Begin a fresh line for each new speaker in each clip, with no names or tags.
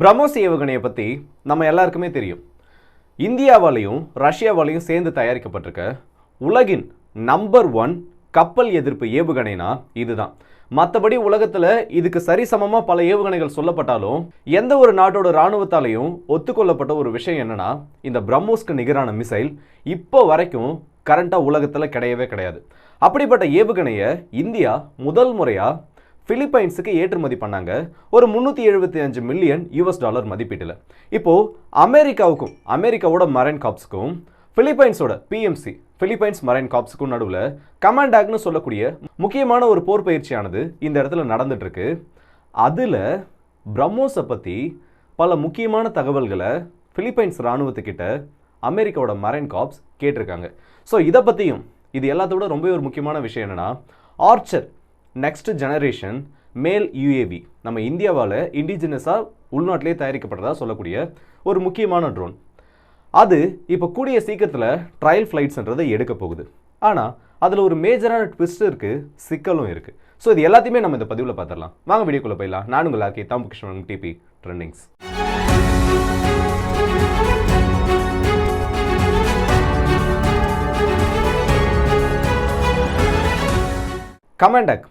பிரம்மோஸ் ஏவுகணையை பற்றி நம்ம எல்லாருக்குமே தெரியும். இந்தியாவாலையும் ரஷ்யாவாலையும் சேர்ந்து தயாரிக்கப்பட்டிருக்க உலகின் நம்பர் ஒன் கப்பல் எதிர்ப்பு ஏவுகணைனா இதுதான். மற்றபடி உலகத்தில் இதுக்கு சரிசமமாக பல ஏவுகணைகள் சொல்லப்பட்டாலும் எந்த ஒரு நாட்டோட இராணுவத்தாலையும் ஒத்துக்கொள்ளப்பட்ட ஒரு விஷயம் என்னன்னா இந்த பிரம்மோஸ்க்கு நிகரான மிசைல் இப்போ வரைக்கும் கரண்ட்டாக உலகத்தில் கிடையவே கிடையாது. அப்படிப்பட்ட ஏவுகணையை இந்தியா முதல் முறையாக பிலிப்பைன்ஸுக்கு ஏற்றுமதி பண்ணாங்க. ஒரு முந்நூற்றி எழுபத்தி அஞ்சு மில்லியன் யூஎஸ் டாலர் மதிப்பீட்டில். இப்போது அமெரிக்காவுக்கும் அமெரிக்காவோட மரைன் காப்ஸுக்கும் பிலிப்பைன்ஸோட பிஎம்சி பிலிப்பைன்ஸ் மரைன் காப்ஸுக்கும் நடுவில் கமாண்டாக்னு சொல்லக்கூடிய முக்கியமான ஒரு போர் பயிற்சியானது இந்த இடத்துல நடந்துட்டுருக்கு. அதில் பிரம்மோஸை பற்றி பல முக்கியமான தகவல்களை பிலிப்பைன்ஸ் இராணுவத்துக்கிட்ட அமெரிக்காவோட மரைன் காப்ஸ் கேட்டிருக்காங்க. ஸோ இதை பற்றியும் இது எல்லாத்தோட ரொம்ப ஒரு முக்கியமான விஷயம் என்னென்னா Archer next generation male UAV நம்ம இந்தியாவால் இண்டிஜினஸாக உள்நாட்டிலே தயாரிக்கப்பட்டதாக சொல்லக்கூடிய ஒரு முக்கியமான ட்ரோன் அது இப்போ கூடிய சீக்கிரத்தில் ட்ரையல் ஃப்ளைட்ஸ்ன்றதை எடுக்க போகுது. ஆனால் அதில் ஒரு மேஜரான ட்விஸ்ட் இருக்குது சிக்கலும் இருக்குது ஸோ இது எல்லாத்தையுமே நம்ம இந்த பதிவில் பார்த்துடலாம். வாங்க வீடியோக்குள்ளே போயிடலாம். நான் உங்கள் ஆக்கி தாம்பு கிருஷ்ணன் டிபி ட்ரெண்டிங்ஸ் கமாண்டாக்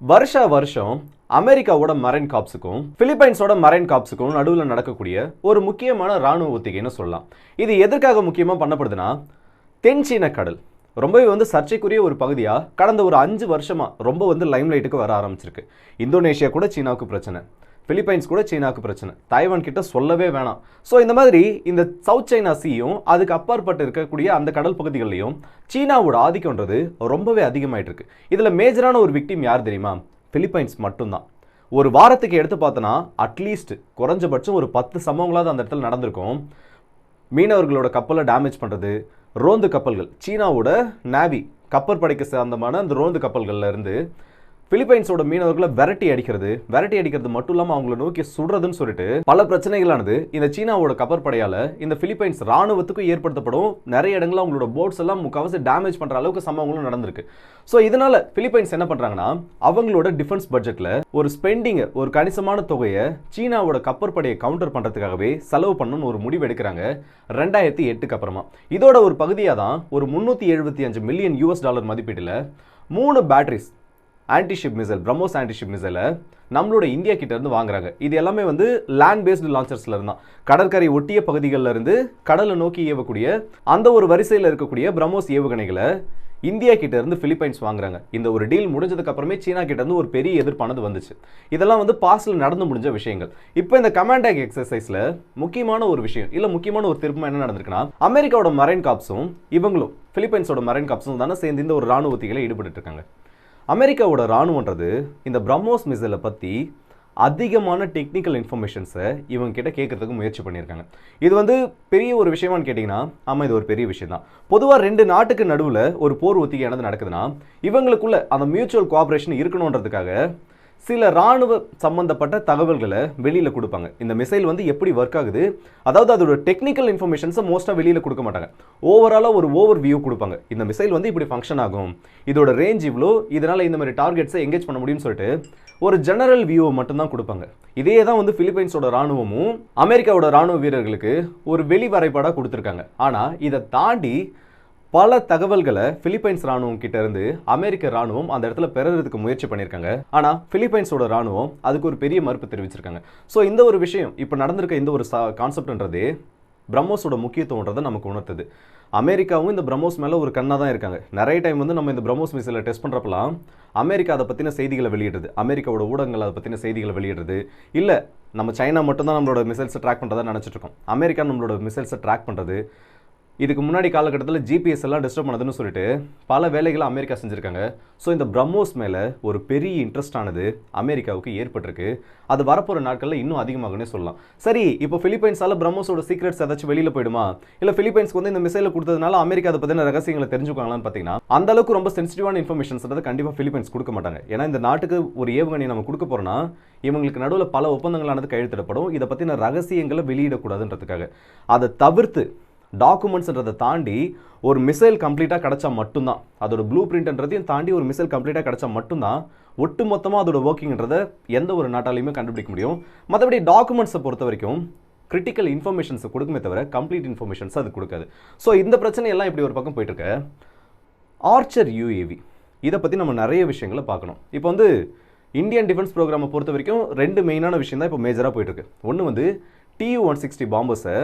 வருஷ வருஷம் அமெரிக்காவோட மரைன் காப்ஸுக்கும் பிலிப்பைன்ஸோட மரைன் காப்ஸுக்கும் நடுவில் நடக்கக்கூடிய ஒரு முக்கியமான ராணுவ ஒத்திகைன்னு சொல்லலாம். இது எதற்காக முக்கியமாக பண்ணப்படுதுன்னா தென்சீன கடல். ரொம்பவே வந்து சர்ச்சைக்குரிய ஒரு பகுதியாக கடந்த ஒரு அஞ்சு வருஷமாக ரொம்ப வந்து லைம்லைட்டுக்கு வர ஆரம்பிச்சிருக்கு. இந்தோனேஷியா கூட சீனாவுக்கு பிரச்சனை. பிலிப்பைன்ஸ் கூட சீனாவுக்கு பிரச்சனை. தைவான் கிட்ட சொல்லவே வேணாம். ஸோ இந்த மாதிரி இந்த சவுத் சைனா சீயும் அதுக்கு அப்பாற்பட்டு இருக்கக்கூடிய அந்த கடல் பகுதிகளையும் சீனாவோட ஆதிக்கம்ன்றது ரொம்பவே அதிகமாயிட்டு இருக்கு இதில் மேஜரான ஒரு விக்டிம் யார் தெரியுமா? பிலிப்பைன்ஸ் மட்டும்தான். ஒரு வாரத்துக்கு எடுத்து பார்த்தோன்னா அட்லீஸ்ட் குறைஞ்சபட்சம் ஒரு பத்து சம்பவங்களாவது அந்த இடத்துல நடந்திருக்கும். மீனவர்களோட கப்பலை டேமேஜ் பண்ணுறது ரோந்து கப்பல்கள். சீனாவோட நேவி கப்பற்படைக்கு சார்ந்தமான அந்த ரோந்து கப்பல்கள்லேருந்து பிலிப்பைன்ஸோட மீனவர்களை விரட்டி அடிக்கிறது. விரட்டி அடிக்கிறது மட்டும் இல்லாமல் அவங்கள நோக்கி சுடுறதுன்னு சொல்லிட்டு பல பிரச்சனைகளானது. இந்த சீனாவோட கப்பற்படையால் இந்த பிலிப்பைன்ஸ் ராணுவத்துக்கும் ஏற்படுத்தப்படும். நிறைய இடங்களில் அவங்களோட போட்ஸ் எல்லாம் முக்கால்வாசி டேமேஜ் பண்ணுற அளவுக்கு சம்பவங்களும் நடந்திருக்கு. ஸோ இதனால பிலிப்பைன்ஸ் என்ன பண்ணுறாங்கன்னா அவங்களோட டிஃபென்ஸ் பட்ஜெட்டில் ஒரு ஸ்பெண்டிங்கை ஒரு கணிசமான தொகையை சீனாவோட கப்பற்படையை கவுண்டர் பண்ணுறதுக்காகவே செலவு பண்ணணும்னு ஒரு முடிவு எடுக்கிறாங்க. ரெண்டாயிரத்தி எட்டுக்கு அப்புறமா. இதோட ஒரு பகுதியாக தான் ஒரு முந்நூற்றி எழுபத்தி அஞ்சு மில்லியன் யூஎஸ் டாலர் மதிப்பீட்டில் மூணு batteries antiship missile BrahMos antiship மிசைலை நம்மளோட இந்தியா கிட்டேருந்து வாங்குறாங்க. இது எல்லாமே வந்து லேண்ட் பேஸ்டு லான்ச்சர்ஸில் இருந்தான் கடற்கரை ஒட்டிய பகுதிகளில் இருந்து கடலை நோக்கி ஏவக்கூடிய அந்த ஒரு வரிசையில் இருக்கக்கூடிய பிரம்மோஸ் ஏவுகணைகளை இந்தியா கிட்ட இருந்து பிலிப்பைன்ஸ் வாங்குறாங்க. இந்த ஒரு டீல் முடிஞ்சதுக்கு அப்புறமே சீனா கிட்ட இருந்து ஒரு பெரிய எதிர்ப்பானது வந்துச்சு. இதெல்லாம் வந்து பாஸ்டில் நடந்து முடிஞ்ச விஷயங்கள். இப்போ இந்த கமாண்டாக் எக்ஸசைஸ்ல முக்கியமான ஒரு விஷயம் இல்ல முக்கியமான ஒரு திருப்பம் என்ன நடந்திருக்குன்னா அமெரிக்காவோட மரைன் காப்ஸும் இவங்களும் பிலிப்பைன்ஸோட மரைன் காப்ஸும் தானே சேர்ந்து இந்த ஒரு ராணுவ ஈடுபட்டு இருக்காங்க. அமெரிக்காவோட ராணுவன்றது இந்த பிரம்மோஸ் மிசைலை பற்றி அதிகமான டெக்னிக்கல் இன்ஃபர்மேஷன்ஸை இவங்க கிட்ட கேட்கறதுக்கு முயற்சி பண்ணியிருக்காங்க. இது வந்து பெரிய ஒரு விஷயமான்னு கேட்டிங்கன்னா ஆமாம் இது ஒரு பெரிய விஷயம் தான் பொதுவாக ரெண்டு நாட்டுக்கு நடுவில் ஒரு போர் ஒத்திகையானது நடக்குதுன்னா இவங்களுக்குள்ள அந்த மியூச்சுவல் கோஆப்ரேஷன் இருக்கணுன்றதுக்காக சில ராணுவ சம்மந்தப்பட்ட தகவல்களை வெளியில் கொடுப்பாங்க. இந்த மிசைல் வந்து எப்படி ஒர்க் ஆகுது? அதாவது அதோட டெக்னிக்கல் இன்ஃபர்மேஷன்ஸை மோஸ்ட்டாக வெளியில் கொடுக்க மாட்டாங்க. ஓவராலாக ஒரு ஓவர் வியூ கொடுப்பாங்க. இந்த மிசைல் வந்து இப்படி ஃபங்க்ஷன் ஆகும். இதோட ரேஞ்ச் இவ்வளோ இதனால் இந்த மாதிரி டார்கெட்ஸை எங்கேஜ் பண்ண முடியும்னு சொல்லிட்டு ஒரு ஜெனரல் வியூவை மட்டும்தான் கொடுப்பாங்க. இதே தான் வந்து ஃபிலிப்பைன்ஸோட ராணுவமும் அமெரிக்காவோட ராணுவ வீரர்களுக்கு ஒரு வெளி வரைபாடாக கொடுத்துருக்காங்க. ஆனால் இதை தாண்டி பல தகவல்களை பிலிப்பைன்ஸ் ராணுவம் கிட்ட இருந்து அமெரிக்க ராணுவம் அந்த இடத்துல பெறறதுக்கு முயற்சி பண்ணியிருக்காங்க. ஆனா பிலிப்பைன்ஸோட ராணுவம் அதுக்கு ஒரு பெரிய மறுப்பு தெரிவிச்சிருக்காங்க. ஸோ இந்த ஒரு விஷயம் இப்போ நடந்திருக்க இந்த ஒரு கான்செப்ட்ன்றது பிரம்மோஸோட முக்கியத்துவன்றதை நமக்கு உணர்த்துது. அமெரிக்காவும் இந்த பிரம்மோஸ் மேலே ஒரு கண்ணாக தான் இருக்காங்க. நிறைய டைம் வந்து நம்ம இந்த பிரம்மோஸ் மிசைலை டெஸ்ட் பண்ணுறப்பலாம் அமெரிக்கா அதை பற்றின செய்திகளை வெளியிடுறது அமெரிக்காவோட ஊடகங்கள் அதை பற்றின செய்திகளை வெளியிடுறது இல்லை நம்ம சைனா மட்டும்தான் நம்மளோட மிசைல்ஸை ட்ராக் பண்ணுறதா நினச்சிட்ருக்கோம் அமெரிக்கா நம்மளோட மிசைல்ஸை ட்ராக் பண்ணுறது இதுக்கு முன்னாடி காலகட்டத்தில் ஜிபிஎஸ் எல்லாம் டிஸ்டர்ப் பண்ணதுன்னு சொல்லிட்டு பல வேலைகளை அமெரிக்கா செஞ்சுருக்காங்க. ஸோ இந்த பிரம்மோஸ் மேலே ஒரு பெரிய இன்ட்ரெஸ்ட் ஆனது அமெரிக்காவுக்கு ஏற்பட்டிருக்கு. அது வரப்போகிற நாட்களில் இன்னும் அதிகமாகனே சொல்லலாம். சரி இப்போ ஃபிலிப்பைன்ஸால் பிரம்மோஸோட சீக்ரெட்ஸ் ஏதாச்சும் வெளியில் போயிடுமா? இல்லை ஃபிலிப்பைன்ஸ்க்கு வந்து இந்த மிசைலை கொடுத்ததுனால அமெரிக்கா அதை பற்றின ரகசியங்களை தெரிஞ்சுக்காங்களான்னு பார்த்தீங்கன்னா அந்த அளவுக்கு ரொம்ப சென்சிட்டிவான இன்ஃபர்மேஷன்ஸ் கண்டிப்பாக ஃபிலிப்பைன்ஸ் கொடுக்க மாட்டாங்க. ஏன்னா இந்த நாட்டுக்கு ஒரு ஏவுகணை நம்ம கொடுக்க போகிறோம்னா இவங்களுக்கு நடுவில் பல ஒப்பந்தங்களானது கையெழுத்திடப்படும். இதை பற்றின ரகசியங்களை வெளியிடக்கூடாதுன்றதுக்காக. அதை தவிர்த்து டாக்குமெண்ட்ஸ்ன்றதை தாண்டி ஒரு மிசைல் கம்ப்ளீட்டாக கிடச்சா மட்டும்தான். அதோட ப்ளூ பிரிண்ட்ன்றதையும் தாண்டி ஒரு மிசைல் கம்ப்ளீட்டாக கிடச்சா மட்டும்தான் ஒட்டு மொத்தமாக அதோட ஒர்க்கிங்கிறத எந்த ஒரு நாட்டாலையுமே கண்டுபிடிக்க முடியும். மற்றபடி டாக்குமெண்ட்ஸை பொறுத்த வரைக்கும் கிரிட்டிக்கல் இன்ஃபர்மேஷன்ஸை கொடுக்குமே தவிர கம்ப்ளீட் இன்ஃபர்மேஷன்ஸ் அது கொடுக்காது. ஸோ இந்த பிரச்சனை எல்லாம் இப்படி ஒரு பக்கம் போயிட்டு ஆர்ச்சர் யூஏவி இதை பற்றி நம்ம நிறைய விஷயங்களை பார்க்கணும். இப்போ வந்து இந்தியன் டிஃபென்ஸ் ப்ரோக்ராமை பொறுத்த வரைக்கும் ரெண்டு மெயினான விஷயம் தான் இப்போ மேஜராக போயிட்டுருக்கு. ஒன்று வந்து டியூ ஒன் சிக்ஸ்டி பாம்பர்ஸை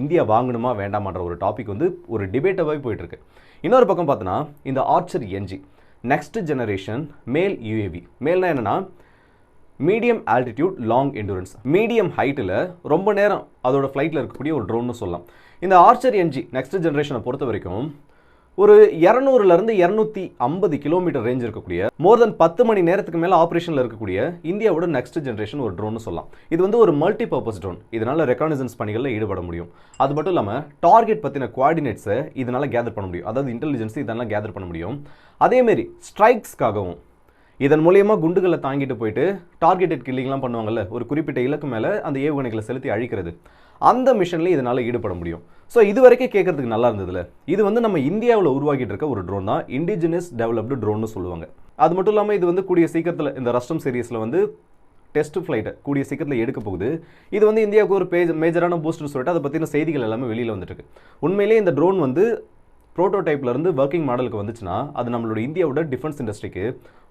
இந்தியா வாங்கணுமா வேண்டாமான்ற ஒரு டாபிக் வந்து ஒரு டிபேட்டாகவே போயிட்டுருக்கு. இன்னொரு பக்கம் பார்த்தோன்னா இந்த ஆர்ச்சர் என்ஜி நெக்ஸ்ட் ஜெனரேஷன் மேல் யூஏவி மேல்னா என்னென்னா medium altitude long endurance medium ஹைட்டில் ரொம்ப நேரம் அதோட ஃப்ளைட்டில் இருக்கக்கூடிய ஒரு ட்ரோன்னு சொல்லலாம். இந்த ஆர்ச்சர் என்ஜி நெக்ஸ்ட் ஜென்ரேஷனை பொறுத்த வரைக்கும் ஒரு இரநூறுலேருந்து இரநூத்தி ஐம்பது கிலோமீட்டர் ரேஞ்ச் இருக்கக்கூடிய மோர் தென் பத்து மணி நேரத்துக்கு மேலே ஆப்ரேஷனில் இருக்கக்கூடிய இந்தியாவோட நெக்ஸ்ட் ஜென்ரேஷன் ஒரு ட்ரோன்னு சொல்லலாம். இது வந்து ஒரு மல்டி பர்பஸ் ட்ரோன் இதனால் ரெக்கானிசன்ஸ் பணிகளில் ஈடுபட முடியும். அது மட்டும் இல்லாமல் டார்கெட் பற்றின கோஆர்டினேட்ஸை இதனால் கேதர் பண்ண முடியும். அதாவது இன்டெலிஜென்ஸ் இதெல்லாம் கேதர் பண்ண முடியும். அதேமாரி ஸ்ட்ரைக்ஸ்க்காகவும் இதன் மூலியமாக குண்டுகளை தாங்கிட்டு போயிட்டு டார்கெட்டட் கில்லிங்லாம் பண்ணுவாங்கல்ல ஒரு குறிப்பிட்ட இலக்கு மேலே அந்த ஏவுகணைகளை செலுத்தி அழிக்கிறது. அந்த மிஷன்லேயும் இதனால் ஈடுபட முடியும். ஸோ இது வரைக்கும் கேட்கறதுக்கு நல்லா இருந்ததுல இது வந்து நம்ம இந்தியாவில் உருவாக்கிட்டு இருக்க ஒரு ட்ரோன் தான் இண்டிஜினஸ் டெவலப்டு ட்ரோன்னு சொல்லுவாங்க. அது மட்டும் இல்லாமல் இது வந்து கூடிய சீக்கிரத்தில் இந்த ரஸ்டம் சீரீஸில் வந்து டெஸ்ட் ஃப்ளைட்டை கூடிய சீக்கிரத்தில் எடுக்க போகுது. இது வந்து இந்தியாவுக்கு ஒரு பேஜ் மேஜரான பூஸ்ட்னு சொல்லிட்டு அதை பற்றின செய்திகள் எல்லாமே வெளியில் வந்துட்டு உண்மையிலே உண்மையிலேயே இந்த ட்ரோன் வந்து ப்ரோட்டோடைப்லேருந்து ஒர்க்கிங் மாடலுக்கு வந்துச்சுன்னா அது நம்மளோட இந்தியாவோட டிஃபென்ஸ் இண்டஸ்ட்ரிக்கு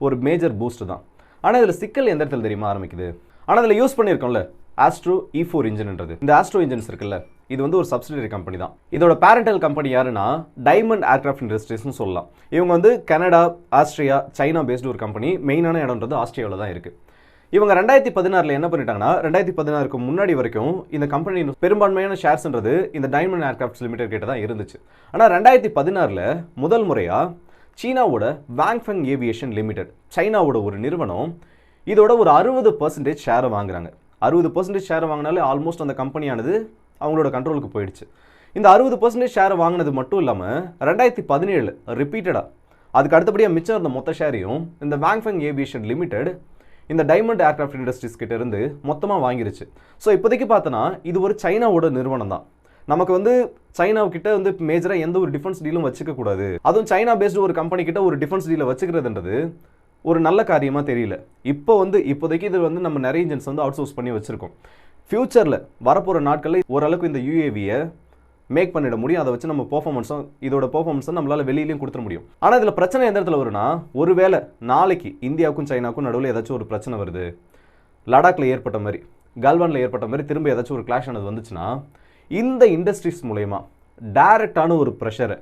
ஒரு மேஜர் பூஸ்ட் தான். ஆனால் இதில் சிக்கல் எந்த இடத்துல தெரியுமா ஆரம்பிக்குது? ஆனால் இதில் யூஸ் பண்ணியிருக்கோம்ல ஆஸ்ட்ரோ இ ஃபோர் இன்ஜின்ன்றது இந்த ஆஸ்ட்ரோ இன்ஜின்ஸ் இருக்குல்ல இது வந்து ஒரு சப்சிடரி கம்பெனி தான். இதோட பேரண்டல் கம்பெனி யாருன்னா டைமண்ட் ஏர்கிராஃப்ட் இண்டஸ்ட்ரீஸ்னு சொல்லலாம். இவங்க வந்து கனடா ஆஸ்திரியா சைனா பேஸ்டு ஒரு கம்பெனி மெயினான இடம்ன்றது ஆஸ்திரியாவில் தான் இருக்குது இவங்க ரெண்டாயிரத்தி பதினாறில் என்ன பண்ணிட்டாங்கன்னா ரெண்டாயிரத்தி பதினாறுக்கு முன்னாடி வரைக்கும் இந்த கம்பெனி பெரும்பான்மையான ஷேர்ஸ்ன்றது இந்த டைமண்ட் ஏர்க்ராஃப்ட் லிமிடெட் கிட்ட தான் இருந்துச்சு. ஆனால் ரெண்டாயிரத்தி பதினாறில் முதல் முறையாக சீனாவோட வாங்ஃபெங் ஏவியேஷன் லிமிடெட் சைனாவோட ஒரு நிறுவனம் இதோட ஒரு அறுபது பர்சன்டேஜ் ஷேரை வாங்குறாங்க. அறுபது பர்சன்டேஜ் ஷேர் வாங்கினாலே ஆல்மோஸ்ட் அந்த கம்பெனியானது அவங்களோட கண்ட்ரோலுக்கு போயிடுச்சு. இந்த அறுபது பர்சன்டேஜ் ஷேர் வாங்கினது மட்டும் இல்லாமல் ரெண்டாயிரத்தி பதினேழு ரிப்பீட்டடாக அதுக்கு அடுத்தபடியாக மிச்சம் இருந்த மொத்த ஷேரையும் இந்த வாங்ஃபெங் ஏவியேஷன் லிமிடெட் இந்த டைமண்ட் ஏர்க்ராஃப்ட் இண்டஸ்ட்ரீஸ் கிட்ட இருந்து மொத்தமாக வாங்கிருச்சு. ஸோ இப்போதைக்கு பார்த்தோன்னா இது ஒரு சைனாவோட நிறுவனம் தான். நமக்கு வந்து சைனாவுக்கிட்ட வந்து மேஜராக எந்த ஒரு டிஃபென்ஸ் டீலும் வச்சுக்க கூடாது. அதுவும் சைனா பேஸ்டு ஒரு கம்பெனி கிட்ட ஒரு டிஃபென்ஸ் டீலை வச்சுக்கிறதுன்றது ஒரு நல்ல காரியமாக தெரியல. இப்போ வந்து இப்போதைக்கு இது வந்து நம்ம நிறைய இன்ஜின்ஸ் வந்து அவுட் சோர்ஸ் பண்ணி வச்சுருக்கோம். ஃப்யூச்சரில் வரப்போகிற நாட்களில் ஓரளவுக்கு இந்த யூஏவியை மேக் பண்ணிட முடியும். அதை வச்சு நம்ம பர்ஃபார்மன்ஸும் இதோட பர்ஃபார்மன்ஸும் நம்மளால் வெளியிலையும் கொடுத்துட முடியும். ஆனால் இதில் பிரச்சனை எந்த இடத்துல வரும்னா ஒருவேளை நாளைக்கு இந்தியாவுக்கும் சைனாவுக்கும் நடுவில் ஏதாச்சும் ஒரு பிரச்சனை வருது. லடாக்ல ஏற்பட்ட மாதிரி கல்வானில் ஏற்பட்ட மாதிரி திரும்ப ஏதாச்சும் ஒரு கிளாஷ் ஆனது வந்துச்சுன்னா இந்த இண்டஸ்ட்ரீஸ் மூலயமா டைரக்டான ஒரு ப்ரெஷரை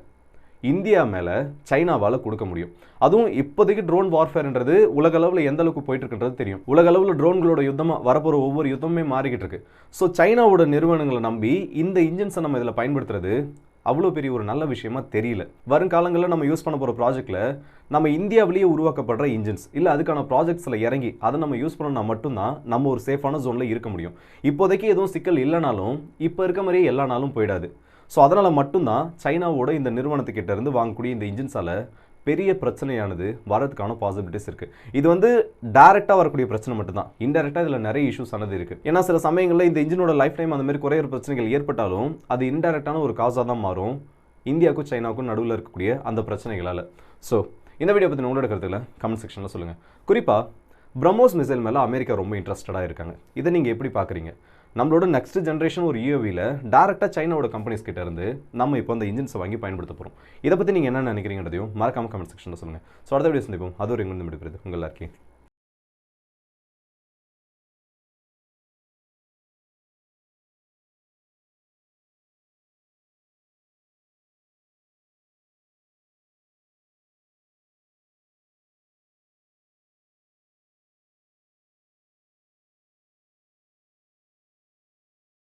இந்தியா மேலே சைனாவால் கொடுக்க முடியும். அதுவும் இப்போதைக்கு ட்ரோன் வார்ஃபேர்ன்றது உலக அளவில் எந்த அளவுக்கு போயிட்டு இருக்குன்றது தெரியும். உலக அளவில் ட்ரோன்களோட யுத்தமாக வரப்போகிற ஒவ்வொரு யுத்தமே மாறிக்கிட்டு இருக்கு ஸோ சைனாவோட நிறுவனங்களை நம்பி இந்த இன்ஜின்ஸை நம்ம இதில் பயன்படுத்துறது அவ்வளோ பெரிய ஒரு நல்ல விஷயமா தெரியல. வருங்காலங்களில் நம்ம யூஸ் பண்ண போகிற ப்ராஜெக்ட்டில் நம்ம இந்தியாவிலேயே உருவாக்கப்படுற இன்ஜின்ஸ் இல்லை அதுக்கான ப்ராஜெக்ட்ஸில் இறங்கி அதை நம்ம யூஸ் பண்ணோம்னா மட்டும்தான் நம்ம ஒரு சேஃபான ஜோனில் இருக்க முடியும். இப்போதைக்கு எதுவும் சிக்கல் இல்லைனாலும் இப்போ இருக்க மாதிரியே எல்லா நாளும் போயிடாது. ஸோ அதனால் மட்டும்தான் சைனாவோட இந்த நிறுவனத்துக்கிட்ட இருந்து வாங்கக்கூடிய இந்த இன்ஜின்ஸால் பெரிய பிரச்சனையானது வரதுக்கான பாசிபிலிட்டிஸ் இருக்குது இது வந்து டேரெக்டாக வரக்கூடிய பிரச்சனை மட்டும்தான். இன்டெரக்டாக இதில் நிறைய இஷ்யூஸ் ஆனது இருக்குது ஏன்னா சில சமயங்களில் இந்த இன்ஜினோட லைஃப் டைம் அந்த மாதிரி குறையிற பிரச்சனைகள் ஏற்பட்டாலும் அது இன்டெரக்டான ஒரு காசாக தான் மாறும். இந்தியாவுக்கும் சைனாவுக்கும் நடுவில் இருக்கக்கூடிய அந்த பிரச்சனைகளால். ஸோ இந்த வீடியோ பற்றி உங்களோட கருத்துக்களை கமெண்ட் செக்ஷனில் சொல்லுங்கள் குறிப்பாக பிரம்மோஸ் மிசைல் மேலே அமெரிக்கா ரொம்ப இன்ட்ரெஸ்டடாக இருக்காங்க. இதை நீங்கள் எப்படி பார்க்குறீங்க? நம்மளோட நெக்ஸ்ட் ஜென்ரேஷன் ஒரு யூஏவியில் டேரெக்டாக சைனாவோட கம்பெனிஸ் கிட்ட இருந்து நம்ம இப்போ அந்த இன்ஜின்ஸை வாங்கி பயன்படுத்த போகிறோம் இதை பற்றி நீங்கள் என்ன நினைக்கிறீங்கன்றதையும் மறக்காம கமெண்ட் செக்ஷனில் சொல்லுங்கள் ஸோ அடுத்த வீடியோ சந்திப்போம். அது ஒரு எங்கே விடுக்கிறது உங்கள் எல்லாருக்கும்.